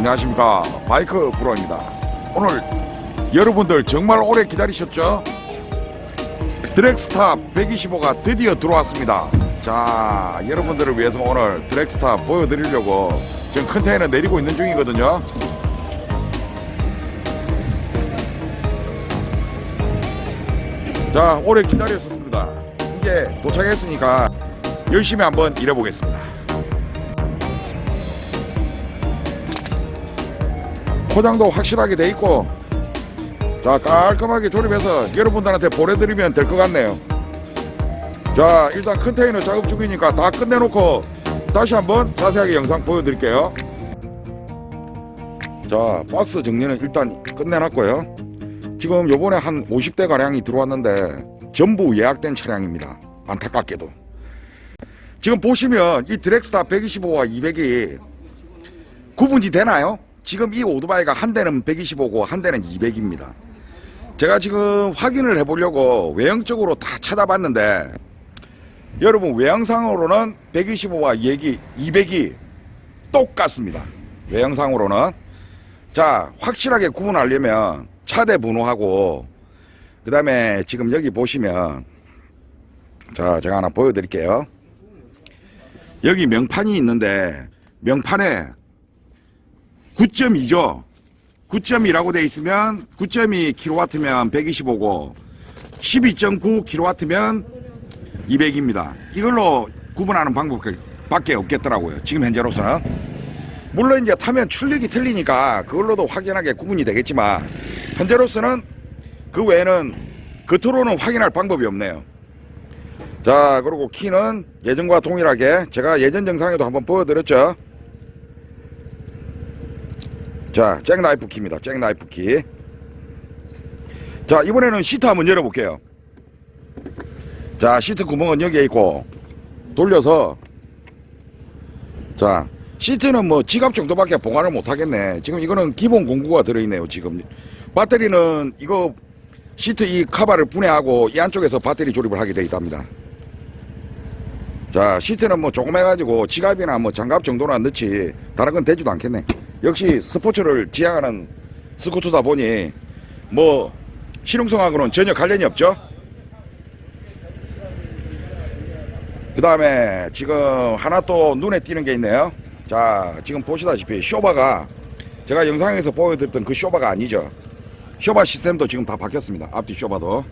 안녕하십니까. 바이크 프로입니다. 오늘 여러분들 정말 오래 기다리셨죠? 드랙스타 125가 드디어 들어왔습니다. 자 여러분들을 위해서 오늘 드랙스타 보여드리려고 지금 컨테이너 내리고 있는 중이거든요. 자 오래 기다렸었습니다. 이제 도착했으니까 열심히 한번 일해보겠습니다 포장도 확실하게 돼 있고 자 깔끔하게 조립해서 여러분들한테 보내드리면 될 것 같네요. 자 일단 컨테이너 작업 중이니까 다 끝내놓고 다시 한번 자세하게 영상 보여드릴게요. 자 박스 정리는 일단 끝내놨고요. 지금 요번에 한 50대 가량이 들어왔는데 전부 예약된 차량입니다. 안타깝게도. 지금 보시면 이 드렉스타 125와 200이 구분이 되나요? 지금 이 오토바이가 한 대는 125고 한 대는 200입니다. 제가 지금 확인을 해보려고 외형적으로 다 찾아봤는데 여러분 외형상으로는 125와 200이, 200이 똑같습니다. 외형상으로는 자 확실하게 구분하려면 차대 번호하고 그 다음에 지금 여기 보시면 자 제가 하나 보여드릴게요. 여기 명판이 있는데 명판에 9.2죠. 9.2라고 돼 있으면 9.2 kW면 125고 12.9 kW면 200입니다. 이걸로 구분하는 방법밖에 없겠더라고요. 지금 현재로서는. 물론 이제 타면 출력이 틀리니까 그걸로도 확연하게 구분이 되겠지만 현재로서는 그 외에는 겉으로는 확인할 방법이 없네요. 자, 그리고 키는 예전과 동일하게 제가 예전 영상에도 한번 보여드렸죠. 자, 잭 나이프 키입니다. 잭 나이프 키. 자, 이번에는 시트 한번 열어볼게요. 자, 시트 구멍은 여기에 있고, 돌려서, 자, 시트는 뭐 지갑 정도밖에 보관을 못 하겠네. 지금 이거는 기본 공구가 들어있네요, 지금. 배터리는 이거 시트 이 카바를 분해하고 이 안쪽에서 배터리 조립을 하게 되어 있답니다. 자, 시트는 뭐 조금 해가지고 지갑이나 뭐 장갑 정도는 넣지, 다른 건 되지도 않겠네. 역시 스포츠를 지향하는 스쿠터다 보니 뭐 실용성하고는 전혀 관련이 없죠. 그 다음에 지금 하나 또 눈에 띄는 게 있네요. 자, 지금 보시다시피 쇼바가 제가 영상에서 보여드렸던 그 쇼바가 아니죠. 쇼바 시스템도 지금 다 바뀌었습니다. 앞뒤 쇼바도.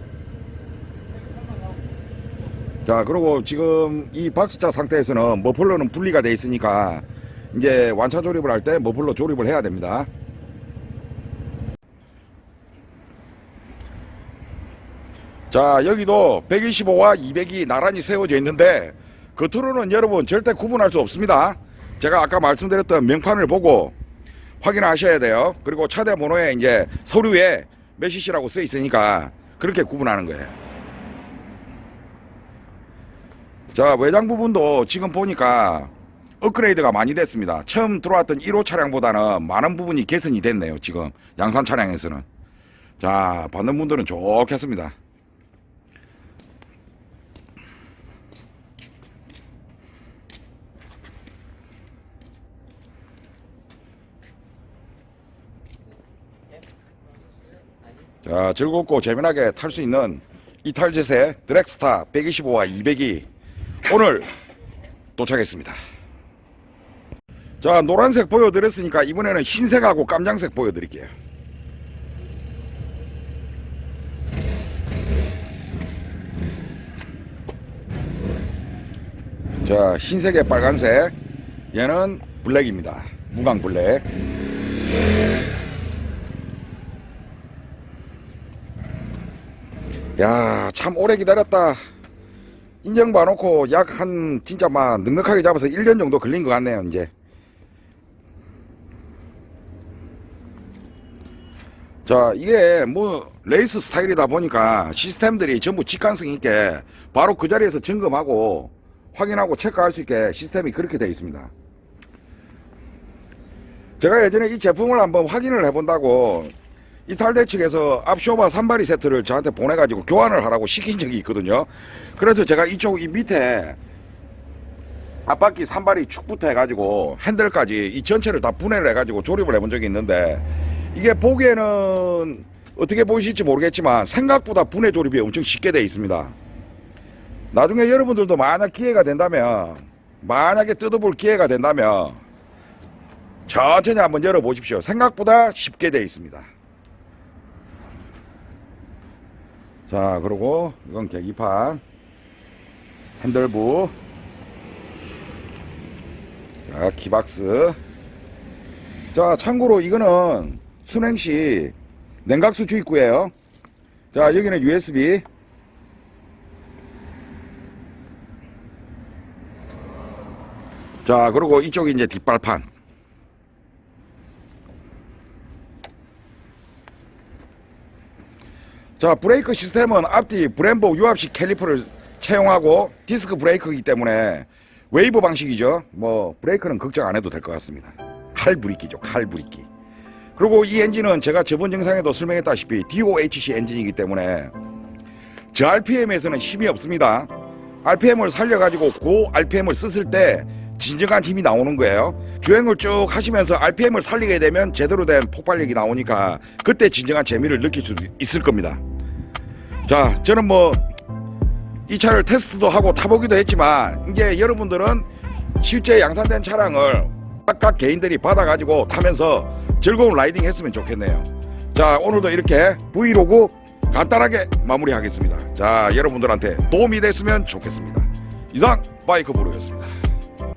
자, 그리고 지금 이 박스차 상태에서는 머플러는 분리가 돼 있으니까 이제 완차 조립을 할 때 머플러 조립을 해야 됩니다. 자, 여기도 125와 200이 나란히 세워져 있는데 겉으로는 여러분 절대 구분할 수 없습니다. 제가 아까 말씀드렸던 명판을 보고 확인하셔야 돼요. 그리고 차대 번호에 이제 서류에 몇 cc라고 써 있으니까 그렇게 구분하는 거예요. 자, 외장 부분도 지금 보니까 업그레이드가 많이 됐습니다. 처음 들어왔던 1호 차량보다는 많은 부분이 개선이 됐네요. 지금 양산 차량에서는. 자, 받는 분들은 좋겠습니다. 자, 즐겁고 재미나게 탈 수 있는 이탈제세 드렉스타 125와 200이 오늘 도착했습니다. 자, 노란색 보여드렸으니까 이번에는 흰색하고 깜장색 보여드릴게요. 자, 흰색에 빨간색. 얘는 블랙입니다. 무광 블랙. 야, 참 오래 기다렸다. 인정 봐놓고 약 한 진짜 막 넉넉하게 잡아서 1년 정도 걸린 것 같네요, 이제. 자, 이게 뭐 레이스 스타일이다 보니까 시스템들이 전부 직관성 있게 바로 그 자리에서 점검하고 확인하고 체크할 수 있게 시스템이 그렇게 되어 있습니다. 제가 예전에 이 제품을 한번 확인을 해본다고 이탈대 측에서 앞쇼바 산바리 세트를 저한테 보내가지고 교환을 하라고 시킨 적이 있거든요. 그래서 제가 이쪽 이 밑에 앞바퀴 산발이 축부터 해가지고 핸들까지 이 전체를 다 분해를 해가지고 조립을 해본 적이 있는데 이게 보기에는 어떻게 보이실지 모르겠지만 생각보다 분해 조립이 엄청 쉽게 되어 있습니다. 나중에 여러분들도 만약 기회가 된다면 만약에 뜯어볼 기회가 된다면 천천히 한번 열어보십시오. 생각보다 쉽게 되어 있습니다. 자 그리고 이건 계기판 핸들부 자 키박스 자 참고로 이거는 순행시 냉각수 주입구예요. 자 여기는 USB. 자 그리고 이쪽이 이제 뒷발판. 자 브레이크 시스템은 앞뒤 브렘보 유압식 캘리퍼를 채용하고 디스크 브레이크이기 때문에 웨이브 방식이죠. 뭐 브레이크는 걱정 안 해도 될 것 같습니다. 칼 브레이키죠 칼 브레이키 그리고 이 엔진은 제가 저번 영상에도 설명했다시피 DOHC 엔진이기 때문에 저 RPM에서는 힘이 없습니다. RPM을 살려가지고 고 RPM을 썼을 때 진정한 힘이 나오는 거예요. 주행을 쭉 하시면서 RPM을 살리게 되면 제대로 된 폭발력이 나오니까 그때 진정한 재미를 느낄 수 있을 겁니다. 자 저는 뭐 이 차를 테스트도 하고 타보기도 했지만 이제 여러분들은 실제 양산된 차량을 각각 개인들이 받아가지고 타면서 즐거운 라이딩 했으면 좋겠네요. 자 오늘도 이렇게 브이로그 간단하게 마무리하겠습니다. 자 여러분들한테 도움이 됐으면 좋겠습니다. 이상 바이크 브루였습니다